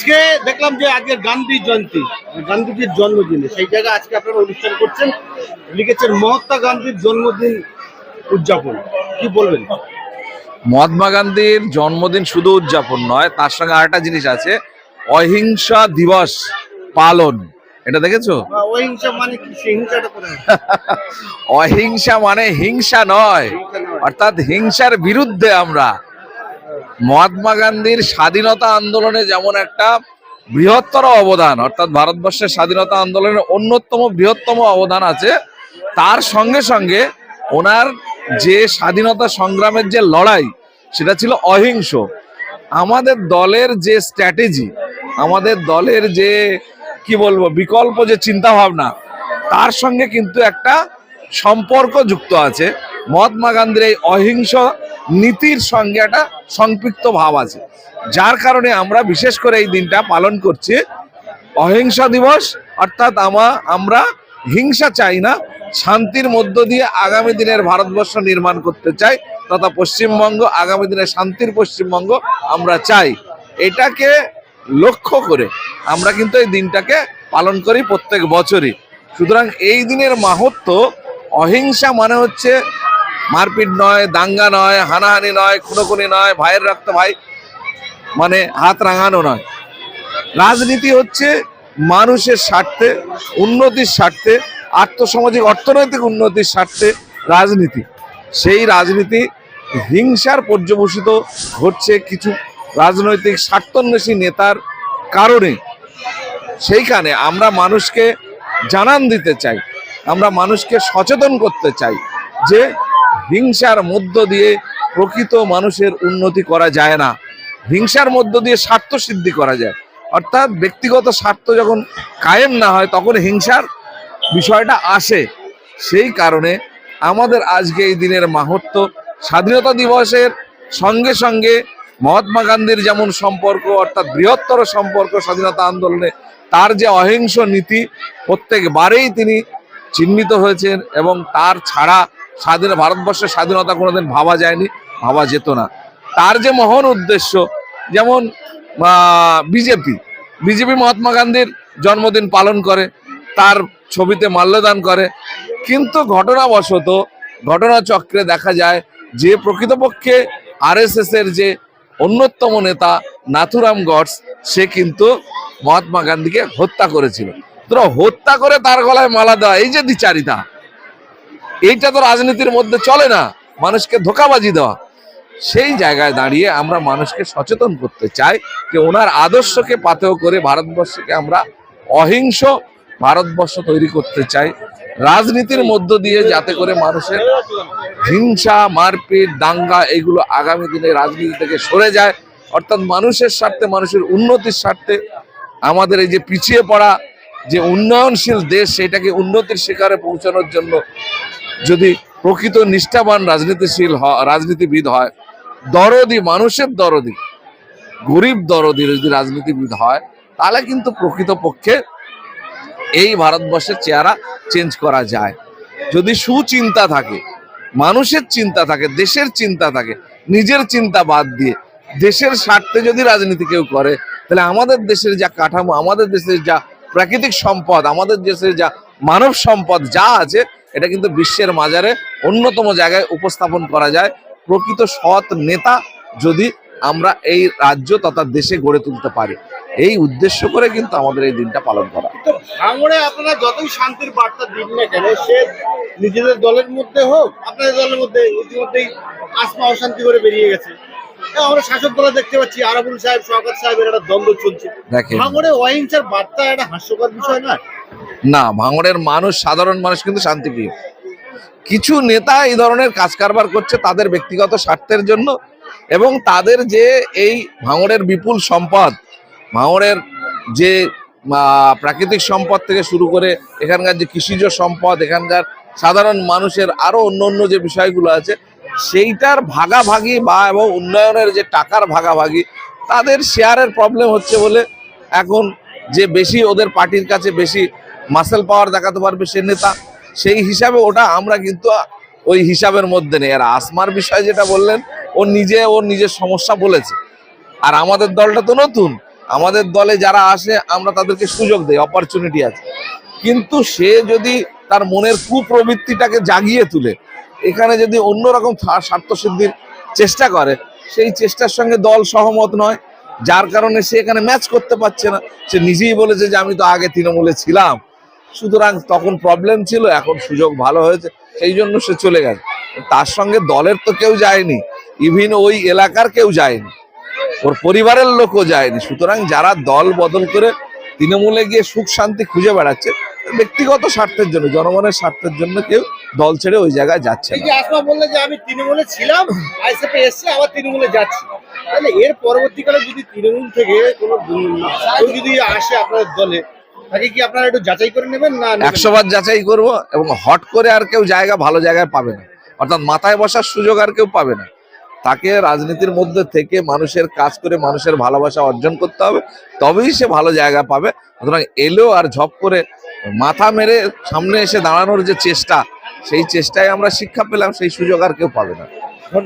আজকে দেখলাম যে আজকে গান্ধী জয়ন্তী গান্ধীজির জন্মদিনে। সেই জায়গায় আজকে আপনারা অনুষ্ঠান করছেন লিখেছেন মহাত্মা গান্ধীর জন্মদিন উদযাপন। কি বলবেন? মহাত্মা গান্ধীর জন্মদিন শুধু উদযাপন নয় তার সঙ্গে আরেকটা জিনিস আছে অহিংসা দিবস পালন। এটা দেখেছ? অহিংসা মানে কি? অহিংসা মানে হিংসা নয়। অর্থাৎ হিংসার বিরুদ্ধে আমরা মহাত্মা গান্ধীর স্বাধীনতা আন্দোলনে যেমন একটা বৃহত্তর অবদান, অর্থাৎ ভারতবর্ষের স্বাধীনতা আন্দোলনের অন্যতম বৃহত্তম অবদান আছে, তার সঙ্গে সঙ্গে ওনার যে স্বাধীনতা সংগ্রামের যে লড়াই, সেটা ছিল অহিংস। আমাদের দলের যে স্ট্র্যাটেজি আমাদের দলের যে, কি বলব, বিকল্প যে চিন্তা ভাবনা তার সঙ্গে কিন্তু একটা সম্পর্ক যুক্ত আছে। মহাত্মা গান্ধীর এই অহিংস নীতির সঙ্গে একটা সম্পৃক্ত ভাব আছে। যার কারণে আমরা বিশেষ করে এই দিনটা পালন করছি। অহিংসা দিবস, অর্থাৎ আমা, আমরা হিংসা চাই না, শান্তির মধ্য দিয়ে আগামী দিনের ভারতবর্ষ নির্মাণ করতে চাই তথা পশ্চিমবঙ্গ, আগামী দিনের শান্তির পশ্চিমবঙ্গ আমরা চাই। এটাকে লক্ষ্য করে আমরা কিন্তু এই দিনটাকে পালন করি প্রত্যেক বছরই। সুতরাং এই দিনের মাহাত্ম অহিংসা মানে হচ্ছে মারপিট নয়, দাঙ্গা নয়, হানাহানি নয়, খুনোখুনি নয়, ভাইয়ের রক্ত ভাই মানে হাত রাঙানো নয়। রাজনীতি হচ্ছে মানুষের স্বার্থে, উন্নতির স্বার্থে, আর্থসামাজিক, অর্থনৈতিক উন্নতির স্বার্থে রাজনীতি। সেই রাজনীতি হিংসার পর্যবসিত হচ্ছে কিছু রাজনৈতিক স্বার্থন্বেষী নেতার কারণে। সেইখানে আমরা মানুষকে জানান দিতে চাই, আমরা মানুষকে সচেতন করতে চাই যে হিংসার মধ্য দিয়ে প্রকৃত মানুষের উন্নতি করা যায় না। হিংসার মধ্য দিয়ে স্বার্থ সিদ্ধি করা যায়। অর্থাৎ ব্যক্তিগত স্বার্থ যখন কায়েম না হয়, তখন হিংসার বিষয়টা আসে। সেই কারণে আমাদের আজকে এই দিনের মাহাত্ম স্বাধীনতা দিবসের সঙ্গে সঙ্গে মহাত্মা গান্ধীর যেমন সম্পর্ক, অর্থাৎ বৃহত্তর সম্পর্ক স্বাধীনতা আন্দোলনে, তার যে অহিংস নীতি প্রত্যেকবারেই তিনি চিহ্নিত হয়েছেন এবং তার ছাড়া স্বাধীন ভারতবর্ষের স্বাধীনতা কোনোদিন ভাবা যায়নি, ভাবা যেত না। তার যে মহান উদ্দেশ্য, যেমন বিজেপি বিজেপি মহাত্মা গান্ধীর জন্মদিন পালন করে, তার ছবিতে মাল্যদান করে, কিন্তু ঘটনাবশত, ঘটনাচক্রে দেখা যায় যে প্রকৃতপক্ষে আরএসএস এর যে অন্যতম নেতা নাথুরাম গডস, সে কিন্তু মহাত্মা গান্ধীকে হত্যা করেছিল। হত্যা করে তার গলায় মালা দেওয়া, এই যে দ্বিচারিতা এইটা তো রাজনীতির মধ্যে চলে না, মানুষকে ধোকাবাজি দেওয়া। সেই জায়গায় দাঁড়িয়ে আমরা মানুষকে সচেতন করতে চাই যে ওনার আদর্শকে পাথেয় করে ভারতবর্ষকে আমরা অহিংস ভারতবর্ষ তৈরি করতে চাই। রাজনীতির মধ্য দিয়ে যাতে করে মানুষের হিংসা, মারপিট, দাঙ্গা এগুলো আগামী দিনে রাজনীতি থেকে সরে যায়। অর্থাৎ মানুষের স্বার্থে, মানুষের উন্নতির স্বার্থে আমাদের এই যে পিছিয়ে পড়া যে উন্নয়নশীল দেশ, সেটাকে উন্নতির শিকারে পৌঁছানোর জন্য যদি প্রকৃত নিষ্ঠাবান রাজনীতিশীল রাজনীতিবিদ হয়, দরদি, মানুষের দরদি, গরিব দরদি যদি রাজনীতিবিদ হয়, তাহলে কিন্তু প্রকৃতপক্ষে এই ভারতবর্ষের চেহারা চেঞ্জ করা যায়। যদি সুচিন্তা থাকে, মানুষের চিন্তা থাকে, দেশের চিন্তা থাকে, নিজের চিন্তা বাদ দিয়ে, দেশের স্বার্থে যদি রাজনীতি কেউ করে, তাহলে আমাদের দেশের যা কাঠামো, আমাদের দেশের যা প্রাকৃতিক সম্পদ, আমাদের দেশের যা মানব সম্পদ যা আছে এটা কিন্তু বিশ্বের মাজারে অন্যতম জায়গায় উপস্থাপন করা যায়। প্রকৃত সৎ নেতা যদি আমরা এই রাজ্য তথা দেশে গড়ে তুলতে পারি। এই উদ্দেশ্য করে কিন্তু আমাদের এই দিনটা পালন করা। তো ভাঙড়ে আপনারা যতই শান্তির বার্তা দিন না কেন সে নিজেদের দলের মধ্যে হোক আপনাদের দলের মধ্যে ইতিমধ্যেই আসমা অশান্তি করে বেরিয়ে গেছে। আমরা শাসক দলে দেখতে পাচ্ছি আরাবুল সাহেব শওকত সাহেবের একটা দ্বন্দ্ব চলছে। ভাঙড়ে অহিংসার বার্তা একটা হাস্যকর বিষয় না না ভাঙড়ের মানুষ, সাধারণ মানুষ কিন্তু শান্তিপ্রিয়। কিছু নেতা এই ধরনের কাজ কারবার করছে তাদের ব্যক্তিগত স্বার্থের জন্য এবং তাদের যে এই ভাঙড়ের বিপুল সম্পদ ভাঙড়ের যে প্রাকৃতিক সম্পদ থেকে শুরু করে এখানকার যে কৃষিজ সম্পদ, এখানকার সাধারণ মানুষের আরও অন্য অন্য যে বিষয়গুলো আছে, সেইটার ভাগাভাগি বা এবং উন্নয়নের যে টাকার ভাগাভাগি, তাদের শেয়ারের প্রবলেম হচ্ছে বলে এখন যে বেশি ওদের পার্টির কাছে বেশি মাসেল পাওয়ার দেখাতে পারবে সে নেতা। সেই হিসাবে ওটা আমরা কিন্তু ওই হিসাবের মধ্যে নেই। আর আসমার বিষয়ে যেটা বললেন, ও নিজে, ওর নিজের সমস্যা বলেছে। আর আমাদের দলটা তো নতুন। আমাদের দলে যারা আসে, আমরা তাদেরকে সুযোগ দেই অপরচুনিটি আছে। কিন্তু সে যদি তার মনের কুপ্রবৃত্তিটাকে জাগিয়ে তুলে, এখানে যদি অন্যরকম স্বার্থসিদ্ধির চেষ্টা করে, সেই চেষ্টার সঙ্গে দল সহমত নয়। যার কারণে সে এখানে ম্যাচ করতে পারছে না। সে নিজেই বলেছে যে, আমি তো আগে তৃণমূলে ছিলাম। সুতরাং তখন প্রবলেম ছিল, এখন সুযোগ ভালো হয়েছে, সেই জন্য সে চলে গেছে। তার সঙ্গে দলের তো কেউ যায়নি ইভিন ওই এলাকার কেউ যায়নি, ওর পরিবারের লোকও যায়নি। সুতরাং যারা দল বদল করে তৃণমূলে গিয়ে সুখ শান্তি খুঁজে বেড়াচ্ছে, ব্যক্তিগত স্বার্থের জন্য, জনগণের স্বার্থের জন্য কেউ দল ছেড়ে ওই জায়গায় যাচ্ছে আমি তাহলে এর পরবর্তীকালে যদি তৃণমূল থেকে কোনো যদি আসে আপনার দলে তাকে কি আপনারা একটু যাচাই করে নেবেন না? একশো বার যাচাই করব এবং হট করে আর কেউ জায়গা ভালো জায়গায় পাবে না। অর্থাৎ মাথায় বসার সুযোগ আর কেউ পাবে না। তাকে রাজনীতির মধ্যে থেকে মানুষের কাজ করে মানুষের ভালোবাসা অর্জন করতে হবে, তবেই সে ভালো জায়গা পাবে। সুতরাং এলো আর ঝপ করে মাথা মেরে সামনে এসে দাঁড়ানোর যে চেষ্টা, সেই চেষ্টায় আমরা শিক্ষা পেলাম, সেই সুযোগ আর কেউ পাবে না।